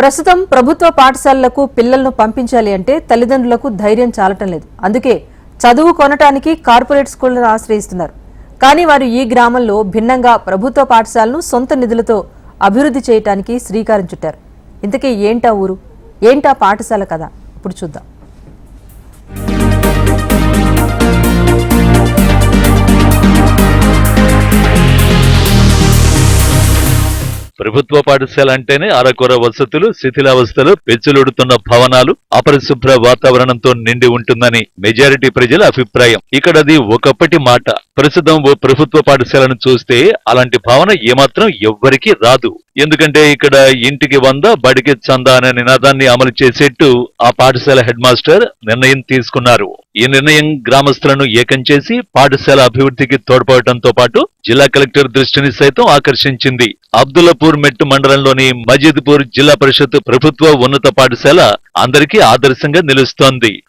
ప్రస్తుతం ప్రభుత్వ పాఠశాలలకు పిల్లలను పంపించాలి అంటే తల్లిదండ్రులకు ధైర్యం చాలటం లేదు. అందుకే చదువు కొనటానికి కార్పొరేట్ స్కూళ్ళను ఆశ్రయిస్తున్నారు. కానీ వారు ఈ గ్రామంలో భిన్నంగా ప్రభుత్వ పాఠశాలను సొంత నిధులతో అభివృద్ధి చేయటానికి శ్రీకారం చుట్టారు. ఇంతకీ ఏంటా ఊరు? ఏంటా పాఠశాల కదా ఇప్పుడు చూద్దాం. ప్రభుత్వ పాఠశాల అంటేనే అరకొర వసతులు శిథిలావస్థలు పెచ్చులుడుతున్న భవనాలు అపరిశుభ్ర వాతావరణంతో నిండి ఉంటుందని మెజారిటీ ప్రజల అభిప్రాయం. ఇక్కడది ఒకప్పటి మాట. ప్రస్తుతం ఓ ప్రభుత్వ పాఠశాలను చూస్తే అలాంటి భావన ఏమాత్రం ఎవ్వరికీ రాదు. ఎందుకంటే ఇక్కడ ఇంటికి వంద బడికి చంద అనే నినాదాన్ని అమలు చేసేట్టు ఆ పాఠశాల హెడ్ మాస్టర్ నిర్ణయం తీసుకున్నారు. ఈ నిర్ణయం గ్రామస్తులను ఏకం చేసి పాఠశాల అభివృద్ధికి తోడ్పడటంతో పాటు జిల్లా కలెక్టర్ దృష్టిని సైతం ఆకర్షించింది. అబ్దుల్లాపూర్ మెట్టు మండలంలోని మజీద్పూర్ జిల్లా పరిషత్ ప్రభుత్వ ఉన్నత పాఠశాల అందరికీ ఆదర్శంగా నిలుస్తోంది.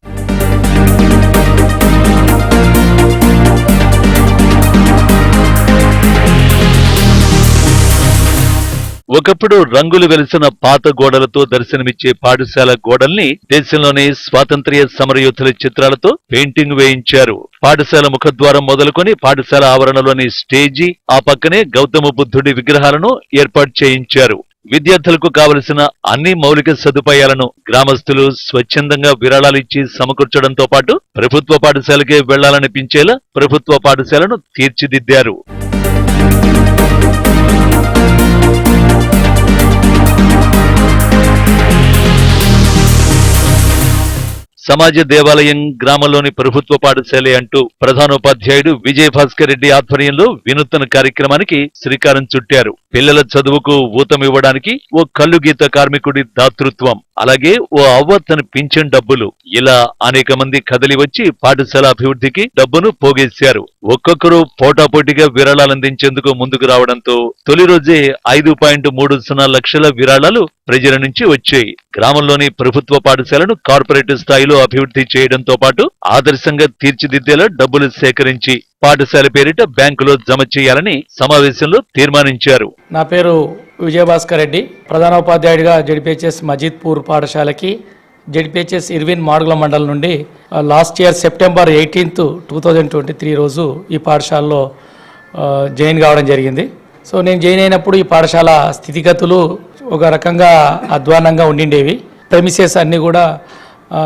ఒకప్పుడు రంగులు వెలిసిన పాత గోడలతో దర్శనమిచ్చే పాఠశాల గోడల్ని దేశంలోని స్వాతంత్ర్య సమరయోధుల చిత్రాలతో పెయింటింగ్ వేయించారు. పాఠశాల ముఖద్వారం మొదలుకొని పాఠశాల ఆవరణలోని స్టేజీ ఆ పక్కనే గౌతమ బుద్ధుడి విగ్రహాలను ఏర్పాటు చేయించారు. విద్యార్థులకు కావలసిన అన్ని మౌలిక సదుపాయాలను గ్రామస్తులు స్వచ్ఛందంగా విరాళాలు ఇచ్చి సమకూర్చడంతో పాటు ప్రభుత్వ పాఠశాలకే వెళ్ళాలనిపించేలా ప్రభుత్వ పాఠశాలను తీర్చిదిద్దారు. సమాజ దేవాలయం గ్రామంలోని ప్రభుత్వ పాఠశాలే అంటూ ప్రధానోపాధ్యాయుడు విజయ్ భాస్కర్ రెడ్డి ఆధ్వర్యంలో వినూత్న కార్యక్రమానికి శ్రీకారం చుట్టారు. పిల్లల చదువుకు ఊతమివ్వడానికి ఓ కల్లుగీత కార్మికుడి దాతృత్వం అలాగే ఓ అవ్వ తన పింఛన్ డబ్బులు. ఇలా అనేక మంది కదలి వచ్చి పాఠశాల అభివృద్ధికి డబ్బును పోగేశారు. ఒక్కొక్కరు పోటాపోటీగా విరాళాలందించేందుకు ముందుకు రావడంతో తొలి రోజే ఐదు పాయింట్ మూడు సున్నా లక్షల విరాళాలు ప్రజల నుంచి వచ్చాయి. గ్రామంలోని ప్రభుత్వ పాఠశాలను కార్పొరేట్ స్థాయిలో అభివృద్ధి చేయడంతో పాటు ఆదర్శంగా తీర్చిదిద్దేలా డబ్బులు సేకరించి పాఠశాల పేరిట బ్యాంకులో జమ చేయాలని సమావేశంలో తీర్మానించారు. నా పేరు విజయభాస్కర్ రెడ్డి. ప్రధానోపాధ్యాయుడిగా జడిపిహెచ్ఎస్ మజీద్పూర్ పాఠశాలకి జడిపిహెచ్ఎస్ ఇర్విన్ మాడుగుల మండలం నుండి last year September eighteenth two thousand twenty three రోజు ఈ పాఠశాలలో జాయిన్ కావడం జరిగింది. సో నేను జాయిన్ అయినప్పుడు ఈ పాఠశాల స్థితిగతులు ఒక రకంగా అధ్వానంగా ఉండిండేవి. ప్రెమిసెస్ అన్నీ కూడా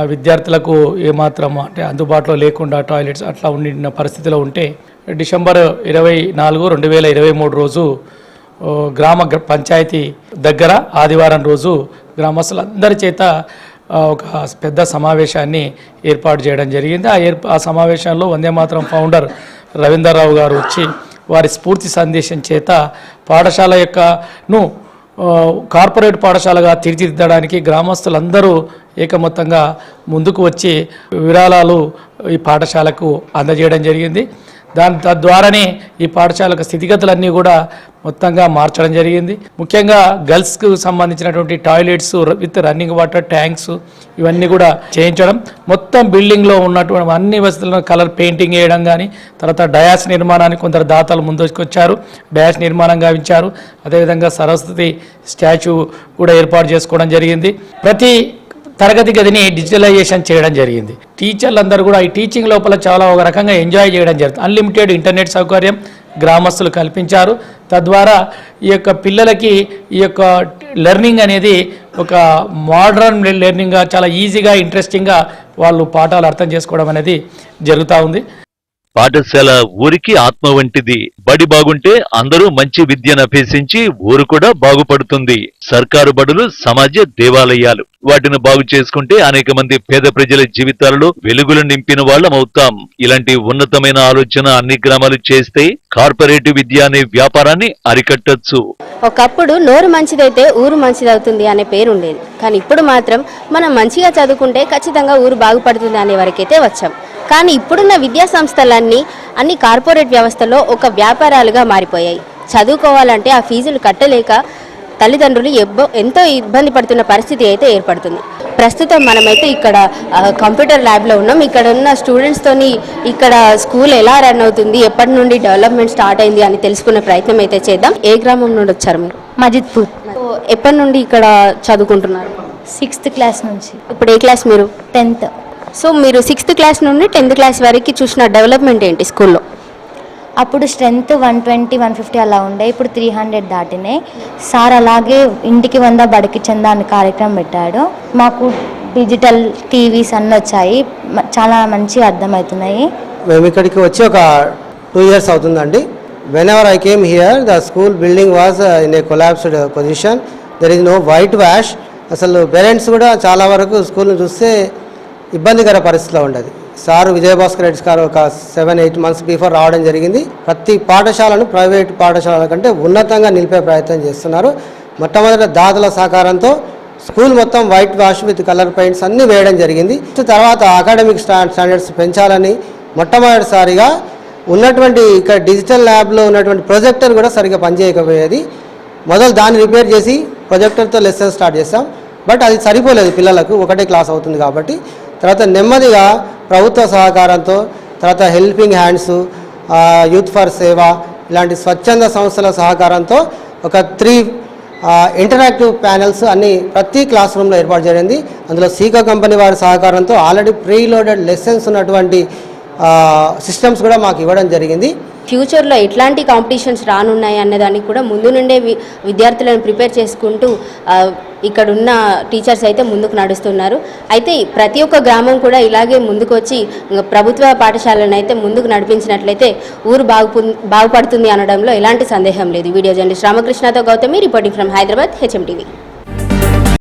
విద్యార్థులకు ఏమాత్రం అంటే అందుబాటులో లేకుండా టాయిలెట్స్ అట్లా ఉండిన పరిస్థితిలో ఉంటే డిసెంబర్ ఇరవై నాలుగు రెండు వేల ఇరవై మూడు రోజు గ్రామ గ్ర- పంచాయతీ దగ్గర ఆదివారం రోజు గ్రామస్తులందరి చేత ఒక పెద్ద సమావేశాన్ని ఏర్పాటు చేయడం జరిగింది. ఆ ఏర్ప ఆ సమావేశంలో వందే మాత్రం ఫౌండర్ రవీందర్రావు గారు వచ్చి వారి స్ఫూర్తి సందేశం చేత పాఠశాల యొక్కను కార్పొరేట్ పాఠశాలగా తీర్చిదిద్దడానికి గ్రామస్తులందరూ ఏకమొత్తంగా ముందుకు వచ్చి విరాళాలు ఈ పాఠశాలకు అందజేయడం జరిగింది. దాని తద్వారానే ఈ పాఠశాలకు స్థితిగతులన్నీ కూడా మొత్తంగా మార్చడం జరిగింది. ముఖ్యంగా గర్ల్స్కు సంబంధించినటువంటి toilets with running water tanks ఇవన్నీ కూడా చేయించడం. మొత్తం బిల్డింగ్లో ఉన్నటువంటి అన్ని వసతులను కలర్ పెయింటింగ్ వేయడం కానీ తర్వాత డయాస్ నిర్మాణానికి కొందరు దాతలు ముందుకొచ్చారు. డయాస్ నిర్మాణం గావించారు. అదేవిధంగా సరస్వతి స్టాచ్యూ కూడా ఏర్పాటు చేసుకోవడం జరిగింది. ప్రతి తరగతి గదిని డిజిటలైజేషన్ చేయడం జరిగింది. టీచర్లు అందరూ కూడా ఈ టీచింగ్ లోపల చాలా ఒక రకంగా ఎంజాయ్ చేయడం జరుగుతుంది అన్లిమిటెడ్ ఇంటర్నెట్ సౌకర్యం గ్రామస్తులు కల్పించారు. తద్వారా ఈ యొక్క పిల్లలకి ఈ యొక్క లెర్నింగ్ అనేది ఒక మోడర్న్ లెర్నింగ్గా చాలా ఈజీగా ఇంట్రెస్టింగ్గా వాళ్ళు పాఠాలు అర్థం చేసుకోవడం అనేది జరుగుతూ ఉంది. పాఠశాల ఊరికి ఆత్మ వంటిది. బడి బాగుంటే అందరూ మంచి విద్యను అభ్యసించి ఊరు కూడా బాగుపడుతుంది. సర్కారు బడులు సమాజ దేవాలయాలు. వాటిని బాగు చేసుకుంటే అనేక మంది పేద ప్రజల జీవితాలలో వెలుగులు నింపిన వాళ్ళం అవుతాం. ఇలాంటి ఉన్నతమైన ఆలోచన అన్ని గ్రామాలు చేస్తే కార్పొరేట్ విద్య అనే వ్యాపారాన్ని అరికట్టచ్చు. ఒకప్పుడు నోరు మంచిదైతే ఊరు మంచిదవుతుంది అనే పేరు ఉండేది. కానీ ఇప్పుడు మాత్రం మనం మంచిగా చదువుకుంటే ఖచ్చితంగా ఊరు బాగుపడుతుంది అనే వరకైతే వచ్చాం. కానీ ఇప్పుడున్న విద్యా సంస్థలన్నీ అన్ని కార్పొరేట్ వ్యవస్థలో ఒక వ్యాపారాలుగా మారిపోయాయి. చదువుకోవాలంటే ఆ ఫీజులు కట్టలేక తల్లిదండ్రులు ఎబ్బ ఎంతో ఇబ్బంది పడుతున్న పరిస్థితి అయితే ఏర్పడుతుంది. ప్రస్తుతం మనమైతే ఇక్కడ కంప్యూటర్ ల్యాబ్లో ఉన్నాం. ఇక్కడ ఉన్న స్టూడెంట్స్తోని ఇక్కడ స్కూల్ ఎలా రన్ అవుతుంది ఎప్పటి నుండి డెవలప్మెంట్ స్టార్ట్ అయింది అని తెలుసుకునే ప్రయత్నం అయితే చేద్దాం. ఏ గ్రామం నుండి వచ్చారు మీరు? మజిద్పూర్. ఎప్పటి నుండి ఇక్కడ చదువుకుంటున్నారు? సిక్స్త్ క్లాస్ నుంచి. ఇప్పుడు ఏ క్లాస్ మీరు? టెన్త్. సో మీరు సిక్స్త్ క్లాస్ నుండి టెన్త్ క్లాస్ వరకు చూసిన డెవలప్మెంట్ ఏంటి స్కూల్లో అప్పుడు strength one twenty one fifty అలా ఉండే. ఇప్పుడు త్రీ హండ్రెడ్ దాటినాయి. సార్ అలాగే ఇంటికి వంద బడికి చందా అని కార్యక్రమం పెట్టాడు. మాకు డిజిటల్ టీవీస్ అన్నీ వచ్చాయి. చాలా మంచిగా అర్థమవుతున్నాయి. మేము ఇక్కడికి వచ్చి ఒక టూ ఇయర్స్ అవుతుందండి. Whenever I came here the school building was in a collapsed position there is no white wash అసలు పేరెంట్స్ కూడా చాలా వరకు స్కూల్ని చూస్తే ఇబ్బందికర పరిస్థితిలో ఉండదు. సార్ విజయభాస్కర్ రెడ్డి గారు ఒక సెవెన్ ఎయిట్ మంత్స్ బిఫోర్ రావడం జరిగింది. ప్రతి పాఠశాలను ప్రైవేట్ పాఠశాలల కంటే ఉన్నతంగా నిలిపే ప్రయత్నం చేస్తున్నారు. మొట్టమొదటి దాతల సహకారంతో స్కూల్ మొత్తం white wash with colour paints అన్నీ వేయడం జరిగింది. తర్వాత అకాడమిక్ స్టాండర్డ్స్ పెంచాలని మొట్టమొదటిసారిగా ఉన్నటువంటి ఇక్కడ డిజిటల్ ల్యాబ్లో ఉన్నటువంటి ప్రొజెక్టర్ కూడా సరిగ్గా పనిచేయకపోయేది. మొదలు దాన్ని రిపేర్ చేసి ప్రొజెక్టర్తో లెసన్ స్టార్ట్ చేస్తాం బట్ అది సరిపోలేదు పిల్లలకు. ఒకటే క్లాస్ అవుతుంది కాబట్టి. తర్వాత నెమ్మదిగా ప్రభుత్వ సహకారంతో తర్వాత హెల్పింగ్ హ్యాండ్స్ యూత్ ఫర్ సేవ ఇలాంటి స్వచ్ఛంద సంస్థల సహకారంతో ఒక త్రీ ఇంటరాక్టివ్ ప్యానెల్స్ అన్ని ప్రతి క్లాస్ రూమ్లో ఏర్పాటు జరిగింది. అందులో సీకా కంపెనీ వారి సహకారంతో ఆల్రెడీ ప్రీలోడెడ్ లెసన్స్ ఉన్నటువంటి సిస్టమ్స్ కూడా మాకు ఇవ్వడం జరిగింది. ఫ్యూచర్లో ఎట్లాంటి కాంపిటీషన్స్ రానున్నాయి అనే కూడా ముందు నుండే వి- విద్యార్థులను ప్రిపేర్ చేసుకుంటూ ఇక్కడ ఉన్న టీచర్స్ అయితే ముందుకు నడుస్తున్నారు. అయితే ప్రతి ఒక్క గ్రామం కూడా ఇలాగే ముందుకు వచ్చి ప్రభుత్వ పాఠశాలను అయితే ముందుకు నడిపించినట్లయితే ఊరు బాగు బాగుపడుతుంది అనడంలో ఎలాంటి సందేహం లేదు. Video journalist రామకృష్ణతో Gautami reporting from Hyderabad HM TV.